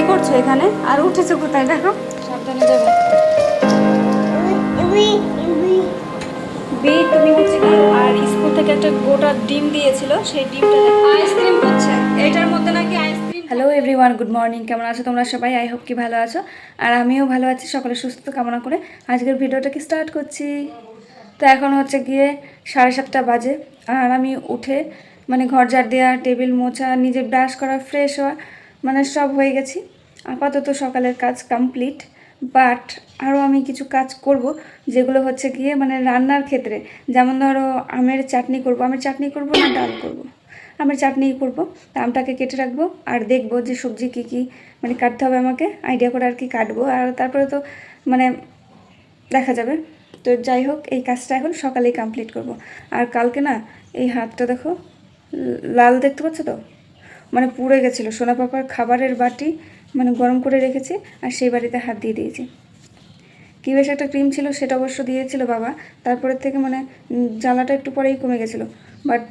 কি করছ এখানে? আর উঠেছো কোথায়? দেখো। সাবধানে যাবে। বি তুমি হচ্ছে কি আর স্কুল থেকে একটা গোটা ডিম দিয়েছিল সেই ডিমটা আইসক্রিম হচ্ছে। এটার মধ্যে নাকি ice cream hello everyone good morning কেমন আছো তোমরা সবাই? আই হোপ কি ভালো আছো। আর আমিও ভালো আছি সকলে সুস্থ কামনা করে আজকের ভিডিওটাকে স্টার্ট করছি? তো এখন হচ্ছে গিয়ে সাড়ে সাতটা বাজে। আর আমি উঠে মানে ঘর ঝাড় দেওয়া টেবিল মোছা নিজে ব্রাশ করা ফ্রেশ হওয়া মানে সব হয়ে গেছি। আপাতত সকালের কাজ কমপ্লিট বাট আরও আমি কিছু কাজ করব, যেগুলো হচ্ছে গিয়ে মানে রান্নার ক্ষেত্রে। যেমন ধরো, আমের চাটনি করব। আমের চাটনি করব না ডাল করব? আমের চাটনি করব, তা আমটাকে কেটে রাখব, আর দেখব যে সবজি কী কী মানে কাটতে হবে আমাকে আইডিয়া করে আর কি কাটবো। আর তারপরে তো মানে দেখা যাবে। তো যাই হোক, এই কাজটা এখন সকালেই কমপ্লিট করব। আর কালকে না, এই হাতটা দেখো, লাল দেখতে পাচ্ছ তো? মানে পুড়ে গেছিল। সোনা পাপার খাবারের বাটি মানে গরম করে রেখেছি আর সেই বাড়িতে হাত দিয়ে দিয়েছি। কী বেশ একটা ক্রিম ছিল, সেটা অবশ্য দিয়েছিল বাবা। তারপরের থেকে মানে জ্বালাটা একটু পরেই কমে গেছিল। বাট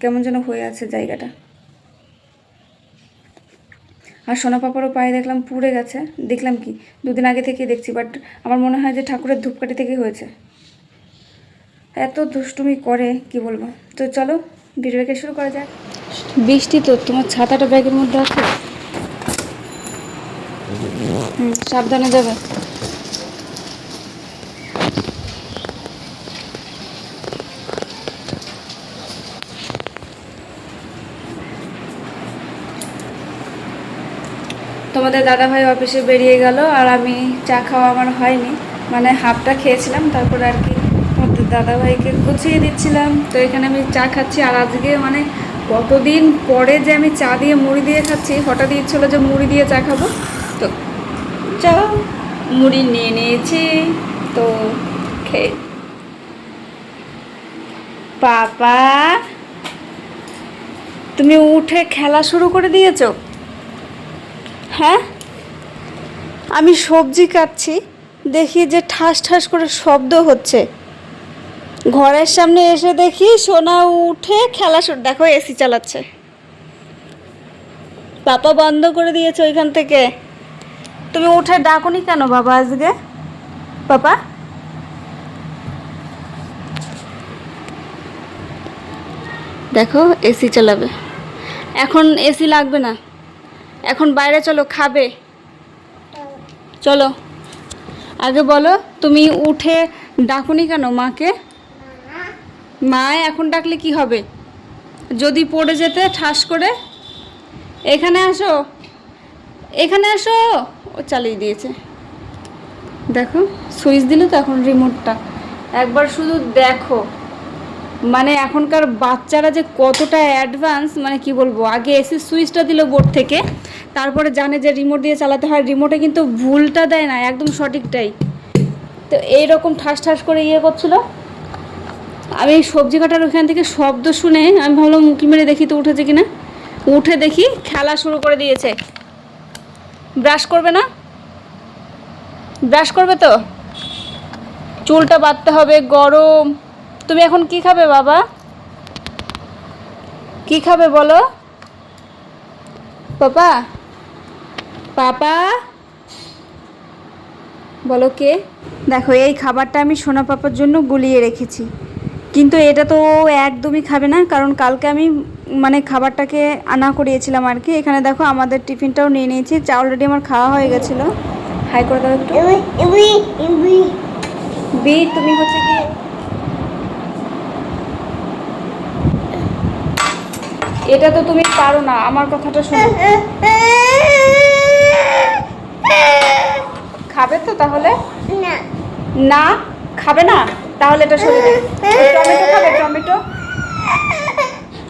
কেমন যেন হয়ে আছে জায়গাটা। আর সোনা পাপারও পায়ে দেখলাম পুড়ে গেছে। দেখলাম কি? দুদিন আগে থেকেই দেখছি, বাট আমার মনে হয় যে ঠাকুরের ধূপকাঠি থেকে হয়েছে। এত দুষ্টুমি করে, কি বলব? তো চলো ভিডিওটাকে শুরু করা যাক। বৃষ্টি তো, তোমার ছাতাটা ব্যাগের মধ্যে আছে? হুম, সাবধানে যাবে। তোমাদের দাদাভাই অফিসে বেরিয়ে গেল আর আমি চা খাওয়া আমার হয়নি। মানে হাফটা খেয়েছিলাম, তারপর আর কি দাদাভাইকে গুছিয়ে দিচ্ছিলাম। তো এখানে আমি চা খাচ্ছি আর আজকে মানে কতদিন পরে যে আমি চা দিয়ে মুড়ি দিয়ে খাচ্ছি, হঠাৎ ইচ্ছিল যে মুড়ি দিয়ে চা খাব। তো চা মুড়ি নিয়ে নিয়েছি। তো খেয়ে পাপা, তুমি উঠে খেলা শুরু করে দিয়েছ? হ্যাঁ? আমি সবজি কাটছি, দেখি যে ঠাস ঠাস করে শব্দ হচ্ছে। ঘরের সামনে এসে দেখি সোনা উঠে খেলা দেখো এসি চালাচ্ছে। পাপা বন্ধ করে দিয়েছে ওইখান থেকে। তুমি উঠে ডাকুনি কেন বাবা আজকে? পাপা? দেখো এসি চালাবে। এখন এসি লাগবে না। এখন বাইরে চলো, খাবে। চলো। আগে বলো, তুমি উঠে ডাকুনি কেন মাকে? মা, এখন ডাকলে কি হবে? যদি পড়ে যেতে, ঠাস করে? এখানে আসো। এখানে আসো। ও চালিয়ে দিয়েছে। দেখো, সুইচ দিলে তো এখন রিমোটটা একবার শুধু দেখো। মানে এখনকার বাচ্চারা যে কতটা অ্যাডভান্স মানে কি বলব, আগে এসি সুইচটা দিল বোর্ড থেকে, তারপরে জানে যে রিমোট দিয়ে চালাতে হয়। রিমোটে কিন্তু ভুলটা দেয় না, একদম সঠিকটাই। তো এইরকম ঠাস ঠাস করে ইয়ে করছিল। আমি এই সবজি কাটার ওখান থেকে শব্দ শুনে আমি ভাবলাম মুখি মেরে দেখি তো উঠেছে কিনা। উঠে দেখি খেলা শুরু করে দিয়েছে। ব্রাশ করবে না? ব্রাশ করবে তো? চুলটা বাঁধতে হবে, গরম। তুমি এখন কি খাবে বাবা? কি খাবে বলো? পাপা? পাপা? বলো কে? দেখো, এই খাবারটা আমি সোনা পাপার জন্য গুলিয়ে রেখেছি। কিন্তু এটা তো একদমই খাবে না কারণ কালকে আমি মানে খাবারটাকে আনা করিয়েছিলাম আর কি। এখানে দেখো আমাদের টিফিনটাও নিয়ে নিয়েছি চা অলরেডি আমার খাওয়া হয়ে গেছিল। হাই করে দাও একটু। বি তুমি হচ্ছে কি? এটা তো তুমি পারো না আমার কথাটা শোনো। খাবে তো তাহলে? না খাবে না? তাহলে এটা দেবে টমেটো খাবে, টমেটো?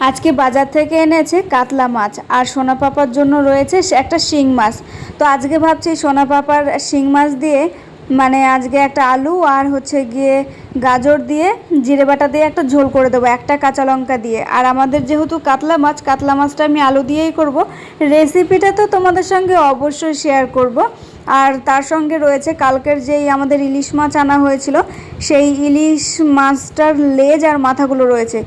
আজকে বাজার থেকে এনেছে কাতলা মাছ আর সোনা পাপার জন্য রয়েছে একটা শিং মাছ। তো আজকে ভাবছি সোনা পাপার শিং মাছ দিয়ে মানে আজকে একটা আলু আর হচ্ছে গিয়ে গাজর দিয়ে জিরে বাটা দিয়ে একটা ঝোল করে দেবো, একটা কাঁচা লঙ্কা দিয়ে। আর আমাদের যেহেতু কাতলা মাছ, কাতলা মাছটা আমি আলু দিয়েই করব। রেসিপিটা তো তোমাদের সঙ্গে অবশ্যই শেয়ার করব। আর তার সঙ্গে রয়েছে কালকের যেই আমাদের ইলিশ মাছ আনা হয়েছিল, সেই ইলিশ মাছটার লেজ আর মাথাগুলো রয়েছে।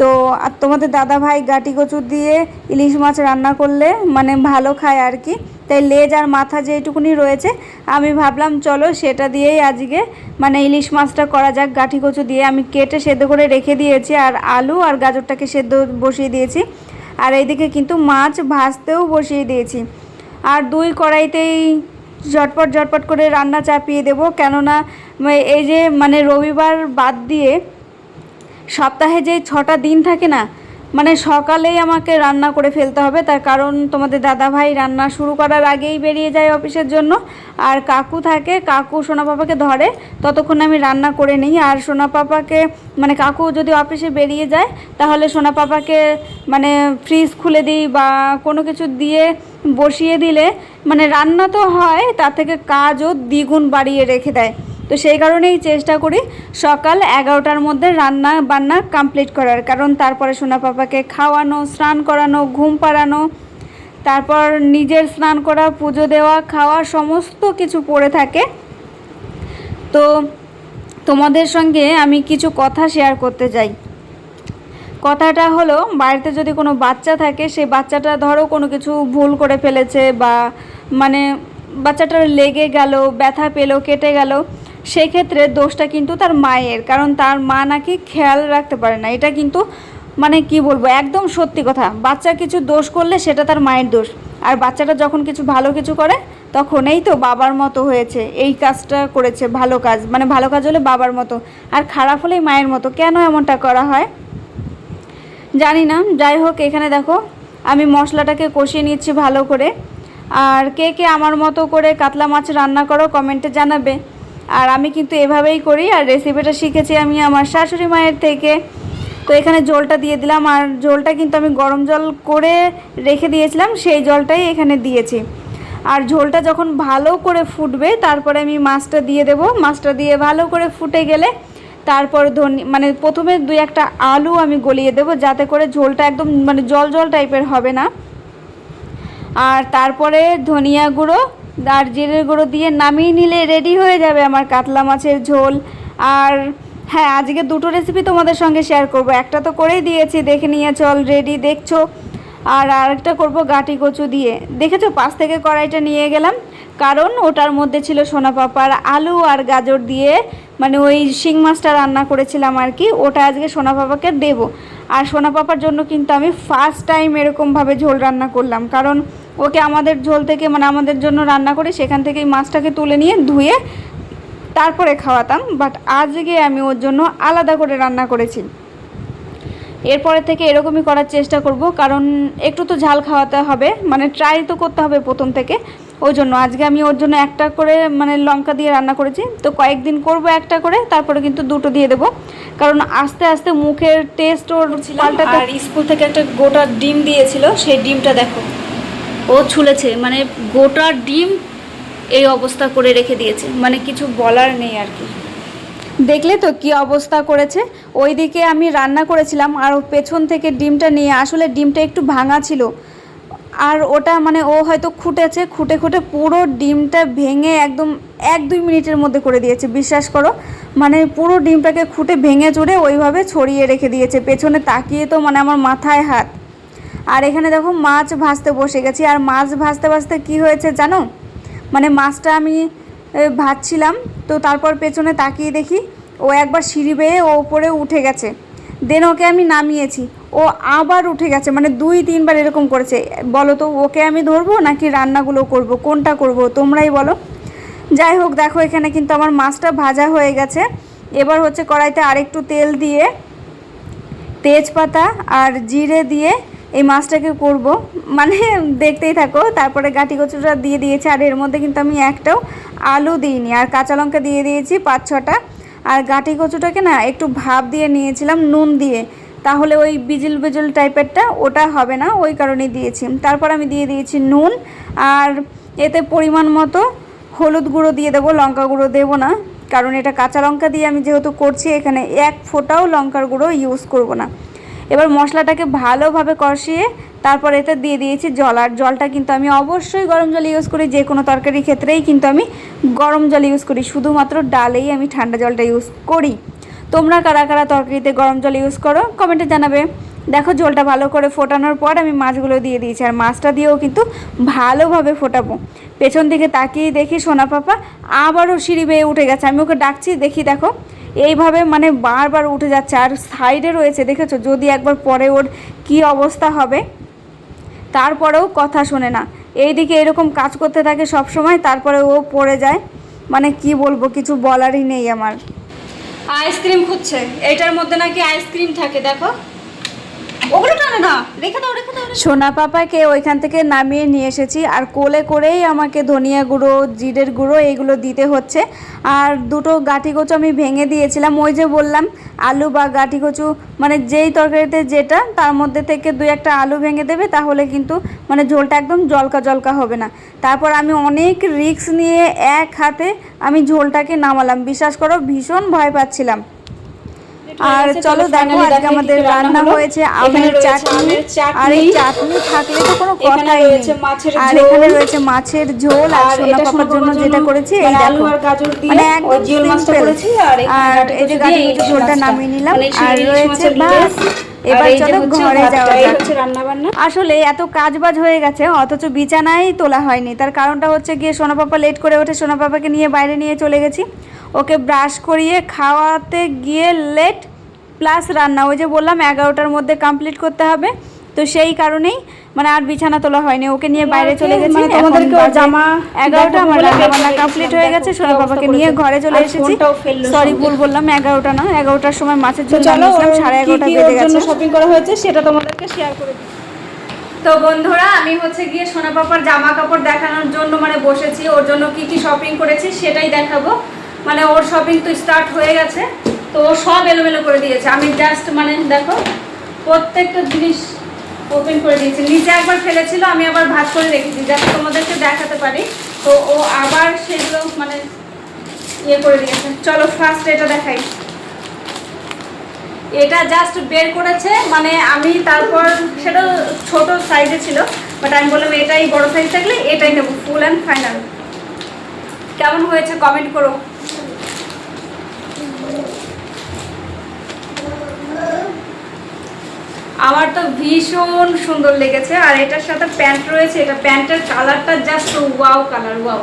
তো, আর তোমাদের দাদা ভাই গাটি কচু দিয়ে ইলিশ মাছ রান্না করলে মানে ভালো খায় আর কি। তাই লেজ আর মাথা যেটুকুনি রয়েছে, আমি ভাবলাম চলো সেটা দিয়েই আজকে মানে ইলিশ মাছটা করা যাক। গাঠি কচু দিয়ে আমি কেটে সেদ্ধ করে রেখে দিয়েছি, আর আলু আর গাজরটাকে সেদ্ধ বসিয়ে দিয়েছি। আর এইদিকে কিন্তু মাছ ভাজতেও বসিয়ে দিয়েছি। আর দুই কড়াইতেই ঝটপট ঝটপট করে রান্না চাপিয়ে দেব। কেননা এই যে মানে রবিবার বাদ দিয়ে সপ্তাহে যে ছটা দিন থাকে না মানে সকালেই আমাকে রান্না করে ফেলতে হবে। তার কারণ তোমাদের দাদা ভাই রান্না শুরু করার আগেই বেরিয়ে যায় অফিসের জন্য। আর কাকু থাকে, কাকু সোনা পাপাকে ধরে। ততক্ষণ আমি রান্না করে নিই। আর সোনা পাপাকে মানে কাকু যদি অফিসে বেরিয়ে যায়, তাহলে সোনা পাপাকে মানে ফ্রিজ খুলে দিই বা কোনো কিছু দিয়ে বসিয়ে দিলে মানে রান্না তো হয়, তার থেকে কাজও দ্বিগুণ বাড়িয়ে রেখে দেয়। তো সেই কারণেই চেষ্টা করি সকাল এগারোটার মধ্যে রান্না বান্না কমপ্লিট করার। কারণ তারপরে সোনা পাপাকে খাওয়ানো, স্নান করানো, ঘুম পাড়ানো, তারপর নিজের স্নান করা, পুজো দেওয়া, খাওয়া, সমস্ত কিছু পড়ে থাকে। তো তোমাদের সঙ্গে আমি কিছু কথা শেয়ার করতে চাই। কথাটা হলো, বাড়িতে যদি কোনো বাচ্চা থাকে, সেই বাচ্চাটা ধরো কোনো কিছু ভুল করে ফেলেছে বা মানে বাচ্চাটার লেগে গেল, ব্যথা পেল, কেটে গেল সেক্ষেত্রে দোষটা কিন্তু তার মায়ের, কারণ তার মা নাকি খেয়াল রাখতে পারে না। এটা কিন্তু মানে কি বলব, একদম সত্যি কথা। বাচ্চা কিছু দোষ করলে সেটা তার মায়ের দোষ। আর বাচ্চাটা যখন কিছু ভালো কিছু করে তখন এই তো বাবার মতো হয়েছে। এই কাজটা করেছে, ভালো কাজ। মানে ভালো কাজ হলে বাবার মতো, আর খারাপ হলেই মায়ের মতো। কেন এমনটা করা হয়? জানি না। যাই হোক, এখানে দেখো, আমি মশলাটাকে কষিয়ে নিচ্ছি ভালো করে। আর কে কে আমার মতো করে কাতলা মাছ রান্না করো, কমেন্টে জানাবে। আর আমি কিন্তু এভাবেই করি, আর রেসিপিটা শিখেছি আমি আমার শাশুড়ি মায়ের থেকে। তো এখানে জলটা দিয়ে দিলাম, আর জলটা কিন্তু আমি গরম জল করে রেখে দিয়েছিলাম, সেই জলটাই এখানে দিয়েছি। আর ঝোলটা যখন ভালো করে ফুটবে, তারপরে আমি মাছটা দিয়ে দেব। মাছটা দিয়ে ভালো করে ফুটে গেলে তারপর ধনি মানে প্রথমে দুই একটা আলু আমি গলিয়ে দেব, যাতে করে ঝোলটা একদম মানে জল জল টাইপের হবে না। আর তারপরে ধনিয়া গুঁড়ো আর জিরের গুঁড়ো দিয়ে নামিয়ে নিলে রেডি হয়ে যাবে আমার কাতলা মাছের ঝোল। আর হ্যাঁ আজকে দুটো রেসিপি তোমাদের সঙ্গে শেয়ার করব। একটা তো করেই দিয়েছি, দেখে নিয়েছো অলরেডি দেখছ। আর আরেকটা করব গাটি কচু দিয়ে। দেখেছ পাশ থেকে কড়াইটা নিয়ে গেলাম। কারণ ওটার মধ্যে ছিল সোনা পাপার আলু আর গাজর দিয়ে মানে ওই শিং মাছটা রান্না করেছিলাম আর কি, ওটা আজকে সোনা পাপাকে দেব। আর সোনা পাপার জন্য কিন্তু আমি ফার্স্ট টাইম এরকমভাবে ঝোল রান্না করলাম। কারণ ওকে আমাদের ঝোল থেকে মানে আমাদের জন্য রান্না করে সেখান থেকে মাছটাকে তুলে নিয়ে ধুয়ে তারপরে খাওয়াতাম। বাট আজকে আমি ওর জন্য আলাদা করে রান্না করেছি। এরপরে থেকে এরকমই করার চেষ্টা করব কারণ একটু তো ঝাল খাওয়াতে হবে মানে ট্রাই তো করতে হবে প্রথম থেকে। ওই জন্য আজকে আমি ওর জন্য একটা করে মানে লঙ্কা দিয়ে রান্না করেছি। তো কয়েকদিন করব একটা করে তারপরে কিন্তু দুটো দিয়ে দেবো। কারণ আস্তে আস্তে মুখের টেস্ট ওর পাল্টাতে আর স্কুল থেকে একটা গোটা ডিম দিয়েছিল সেই ডিমটা দেখো। ও ছুলেছে মানে গোটা ডিম এই অবস্থা করে রেখে দিয়েছে মানে কিছু বলার নেই আর কি। দেখলে তো কি অবস্থা করেছে? ওইদিকে আমি রান্না করেছিলাম আর পেছন থেকে ডিমটা নিয়ে, আসলে ডিমটা একটু ভাঙা ছিল। আর ওটা মানে ও হয়তো খুঁটেছে, খুঁটে খুঁটে পুরো ডিমটা ভেঙে একদম এক দুই মিনিটের মধ্যে করে দিয়েছে, বিশ্বাস করো। মানে পুরো ডিমটাকে খুঁটে ভেঙে চড়ে ওইভাবে ছড়িয়ে রেখে দিয়েছে, পেছনে তাকিয়ে তো মানে আমার মাথায় হাত। আর এখানে দেখো মাছ ভাজতে বসে গেছি। আর মাছ ভাজতে ভাজতে কি হয়েছে জানো? মানে মাছটা আমি ভাজছিলাম, তো তারপর পেছনে তাকিয়ে দেখি, ও একবার সিঁড়ি বেয়ে ও উপরে উঠে গেছে। দেন ওকে আমি নামিয়েছি। ও আবার উঠে গেছে মানে দুই, তিনবার এরকম করেছে। বলো তো, ওকে আমি ধরবো নাকি রান্নাগুলো করব? কোনটা করব? তোমরাই বলো। যাই হোক, দেখো এখানে কিন্তু আমার মাছটা ভাজা হয়ে গেছে। এবার হচ্ছে কড়াইতে আরেকটু তেল দিয়ে তেজপাতা আর জিরে দিয়ে এই মাছটাকে করব। মানে দেখতেই থাকো, তারপরে গাঁটি কচুটা দিয়ে দিয়েছি, আর এর মধ্যে কিন্তু আমি একটাও আলু দিইনি, আর কাঁচা লঙ্কা দিয়ে দিয়েছি পাঁচ ছটা। আর গাঁটি কচুটাকে না একটু ভাপ দিয়ে নিয়েছিলাম, নুন দিয়ে। তাহলে ওই বিজিল বিজিল টাইপেরটা ওটা হবে না, ওই কারণেই দিয়েছি। তারপর আমি দিয়ে দিয়েছি নুন, আর এতে পরিমাণ মতো হলুদ গুঁড়ো দিয়ে দেবো, লঙ্কা গুঁড়ো দেবো না। কারণ এটা কাঁচা লঙ্কা দিয়ে আমি যেহেতু করছি, এখানে এক ফোঁটাও লঙ্কার গুঁড়ো ইউজ করব না। এবার মশলাটাকে ভালোভাবে কষিয়ে তারপর এতে দিয়ে দিয়েছি জল। আর জলটা কিন্তু আমি অবশ্যই গরম জল ইউজ করি, যে কোনো তরকারির ক্ষেত্রেই কিন্তু আমি গরম জল ইউজ করি। শুধুমাত্র ডালেই আমি ঠান্ডা জলটা ইউজ করি। তোমরা কারা কারা তরকারিতে গরম জল ইউজ করো কমেন্টে জানাবে। দেখো জলটা ভালো করে ফোটানোর পর আমি মাছগুলো দিয়ে দিয়েছি। আর মাছটা দিয়েও কিন্তু ভালোভাবে ফোটাবো। পেছন দিকে তাকিয়ে দেখি সোনা পাপা আবারও সিঁড়ি বেয়ে উঠে গেছে। আমি ওকে ডাকছি, দেখি দেখো এইভাবে মানে বারবার উঠে যাচ্ছে। আর সাইডে রয়েছে, দেখেছ? যদি একবার পরে ওর কি অবস্থা হবে, তারপরেও কথা শোনে না। এই দিকে এরকম কাজ করতে থাকে সব সময় তারপরে ও পড়ে যায়। মানে কি বলব, কিছু বলারই নেই আমার। আইসক্রিম খুঁজছে। এটার মধ্যে নাকি আইসক্রিম থাকে, দেখো। ওগুলো সোনা পাপাকে ওইখান থেকে নামিয়ে নিয়ে এসেছি। আর কোলে করেই আমাকে ধনিয়া গুঁড়ো, জিরের গুঁড়ো এইগুলো দিতে হচ্ছে। আর দুটো গাঠি কচু আমি ভেঙে দিয়েছিলাম। ওই যে বললাম, আলু বা গাঠি কচু মানে যেই তরকারিতে যেটা, তার মধ্যে থেকে দুই একটা আলু ভেঙে দেবে, তাহলে কিন্তু মানে ঝোলটা একদম জলকা জলকা হবে না। তারপর আমি অনেক রিস্ক নিয়ে এক হাতে আমি ঝোলটাকে নামালাম। বিশ্বাস করো, ভীষণ ভয় পাচ্ছিলাম। আর চলো দেখো আজকে আমাদের রান্না হয়েছে আমের চাটনি। আর এই চাটনি থাকলে তো কোনো কথাই নেই। আর এখানে রয়েছে মাছের ঝোল আর সোনা পাপার জন্য যেটা করেছি এই দেখো। মানে একদম সিম্পল আর এই যে গাড়ি ঝোলটা নামিয়ে নিলাম। আর রয়েছে বাস। এবার চলো ঘরে যাওয়া যাক। আসলে এত কাজবাজ হয়ে গেছে অথচ বিছানায় তোলা হয়নি। তার কারণটা হচ্ছে গিয়ে সোনা পাপা লেট করে ওঠে সোনা পাপাকে নিয়ে বাইরে নিয়ে চলে গেছি। ওকে ব্রাশ করিয়ে খাওয়াতে গিয়ে লেট প্লাস রান্না ওই যে বললাম এগারোটার মধ্যে কমপ্লিট করতে হবে। তো সেই কারণেই মানে আর বিছানা তোলা হয়নি ওকে নিয়ে বাইরে চলে গেছি। মানে তোমাদেরকে ওর জামা এগারোটা আমার বলে রান্না কমপ্লিট হয়ে গেছে সোনা বাবাকে নিয়ে ঘরে চলে এসেছি। সরি ভুল বললাম এগারোটা না এগারোটার সময় মাছের তো ঝোল চলো সাড়ে কি এগারোটা কি বেজে জন্য গেছে। শপিং করা হয়েছে সেটা তোমাদেরকে শেয়ার করে দিই। তো বন্ধুরা আমি হচ্ছে গিয়ে সোনা পাপার জামা কাপড় দেখানোর জন্য মানে বসেছি ওর জন্য কি কি শপিং করেছি সেটাই দেখাবো। মানে ওর শপিং তো স্টার্ট হয়ে গেছে তো ও সব এলোমেলো করে দিয়েছে। আমি জাস্ট মানে দেখো প্রত্যেকটা জিনিস ওপেন করে দিয়েছি। নিচে একবার ফেলেছিল, আমি আবার ভাজ করে রেখেছি, যাতে তোমাদেরকে দেখাতে পারি। তো ও আবার সেগুলো মানে ইয়ে করে দিয়েছে। চলো ফার্স্ট এটা দেখাই। এটা জাস্ট বের করেছে মানে আমি তারপর, সেটা ছোট সাইজে ছিল বাট আমি বললাম এটাই বড় সাইজ থাকলে এটাই নেব ফুল অ্যান্ড ফাইনাল কেমন হয়েছে কমেন্ট করো। আমার তো ভীষণ সুন্দর লেগেছে, আর এটার সাথে প্যান্ট রয়েছে, এটা প্যান্টের কালারটা জাস্ট ওয়াও কালার ওয়াও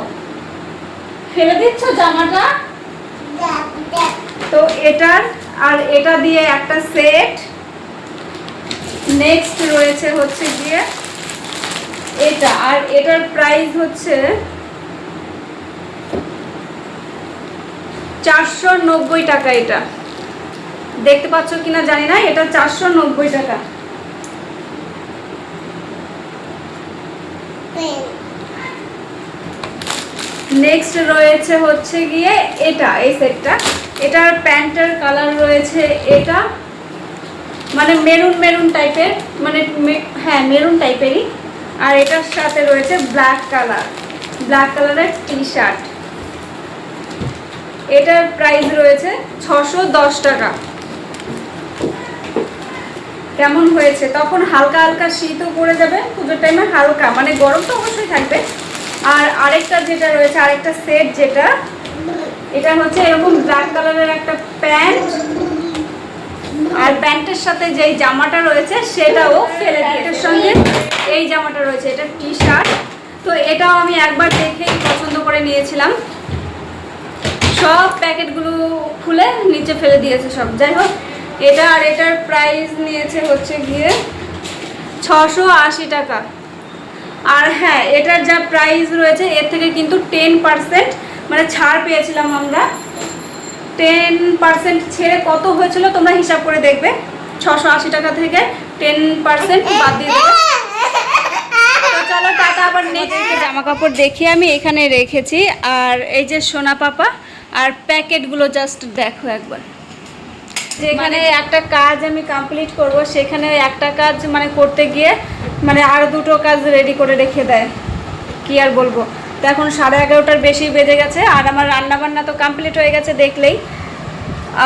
ফেলে দিচ্ছ জামাটা? তো এটার, আর এটা দিয়ে একটা সেট। নেক্সট রয়েছে হচ্ছে গিয়ে এটা, আর এটার প্রাইস হচ্ছে চারশো নব্বই টাকা এটা। দেখতে পাচ্ছ কিনা জানি না, এটা চারশো নব্বই টাকা। নেক্সট রয়েছে হচ্ছে গিয়ে এটা, এই সেটটা এটার প্যান্টের কালার রয়েছে এটা। মানে মেরুন মেরুন টাইপের মানে হ্যাঁ মেরুন টাইপেরই আর এটার সাথে রয়েছে ব্ল্যাক কালার ব্ল্যাক কালারের টি শার্ট এটার প্রাইস রয়েছে ছশো দশ টাকা। কেমন হয়েছে? তখন হালকা হালকা শীতও পড়ে যাবে, পুজোর টাইমে হালকা। মানে গরম তো অবশ্যই থাকবে। আর আরেকটা যেটা রয়েছে, আরেকটা সেট যেটা, এটা হচ্ছে এরকম ব্ল্যাক কালারের একটা প্যান্ট আর প্যান্টের সাথে যেই জামাটা রয়েছে, সেটাও ফেলে দিই এটার সঙ্গে এই জামাটা রয়েছে, এটা টি শার্ট তো এটাও আমি একবার দেখেই পছন্দ করে নিয়েছিলাম। সব প্যাকেটগুলো খুলে নিচে ফেলে দিয়েছে সব। যাই হোক, এটা আর এটার প্রাইস নিয়েছে হচ্ছে গিয়ে ছশো টাকা। আর হ্যাঁ এটার যা প্রাইস রয়েছে এর থেকে কিন্তু টেন পার্সেন্ট মানে ছাড় পেয়েছিলাম আমরা। টেন পার্সেন্ট ছেড়ে কত হয়েছিল তোমরা হিসাব করে দেখবে। ছশো আশি টাকা থেকে টেন পার্সেন্ট বাদ দিয়ে চলো টাটা আবার নেক্সট জামা কাপড় দেখিয়ে আমি এখানে রেখেছি। আর এই যে সোনা পাপা আর প্যাকেটগুলো জাস্ট দেখো একবার। যেখানে একটা কাজ আমি কমপ্লিট করব সেখানে একটা কাজ মানে করতে গিয়ে মানে আর দুটো কাজ রেডি করে রেখে দেয়। কি আর বলব? তো এখন সাড়ে এগারোটার বেশি বেজে গেছে, আর আমার রান্নাবান্না তো কমপ্লিট হয়ে গেছে দেখলেই।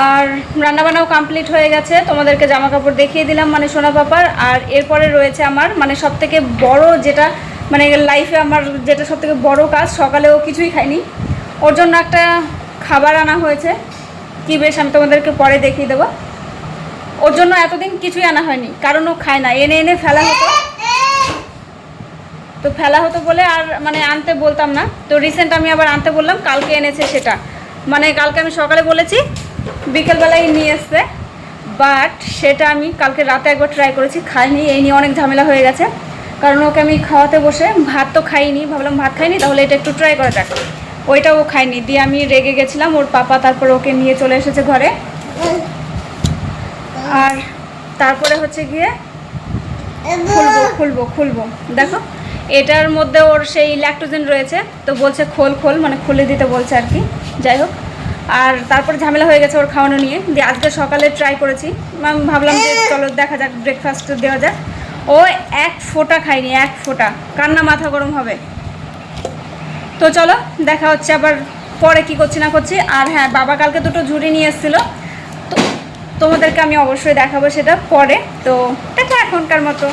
আর রান্নাবান্নাও কমপ্লিট হয়ে গেছে, তোমাদেরকে জামা কাপড় দেখিয়ে দিলাম মানে সোনা পাপার। আর এরপরে রয়েছে আমার মানে সব থেকে বড় যেটা মানে লাইফে আমার যেটা সব থেকে বড় কাজ, সকালেও কিছুই খাইনি। ওর জন্য একটা খাবার আনা হয়েছে। কি বেশ, আমি তোমাদেরকে পরে দেখিয়ে দেবো। ওর জন্য এতদিন কিছুই আনা হয়নি, কারণ ও খায় না। এনে এনে ফেলা হতো। তো ফেলা হতো বলে আর মানে আনতে বলতাম না। তো রিসেন্ট আমি আবার আনতে বললাম, কালকে এনেছে সেটা। মানে কালকে আমি সকালে বলেছি, বিকেলবেলায় নিয়ে এসছে। বাট সেটা আমি কালকে রাতে একবার ট্রাই করেছি, খাইনি, এই নিয়ে অনেক ঝামেলা হয়ে গেছে। কারণ ওকে আমি খাওয়াতে বসে ভাত তো খাইনি, ভাবলাম ভাত খাইনি, তাহলে এটা একটু ট্রাই করা যাক। ওইটাও ও খাইনি, দিয়ে আমি রেগে গেছিলাম, ওর পাপা তারপর ওকে নিয়ে চলে এসেছে ঘরে। আর তারপরে হচ্ছে গিয়ে খুলবো খুলবো খুলবো। দেখো এটার মধ্যে ওর সেই ল্যাকটোজেন রয়েছে, তো বলছে খোল খোল মানে খুলে দিতে বলছে আর কি। যাই হোক, আর তারপরে ঝামেলা হয়ে গেছে ওর খাওয়ানো নিয়ে। দিয়ে আজকে সকালে ট্রাই করেছি। আমি ভাবলাম যে চলো দেখা যাক ব্রেকফাস্ট দেওয়া যাক। ও এক ফোঁটা খায়নি, এক ফোঁটা। কান্না মাথা গরম হবে। তো চলো, দেখা হচ্ছে আবার পরে কি করছি না করছি। আর হ্যাঁ বাবা কালকে দুটো ঝুড়ি নিয়ে এসেছিল। তো তোমাদেরকে আমি অবশ্যই দেখাবো সেটা পরে। তো, এটা এখনকার মতো।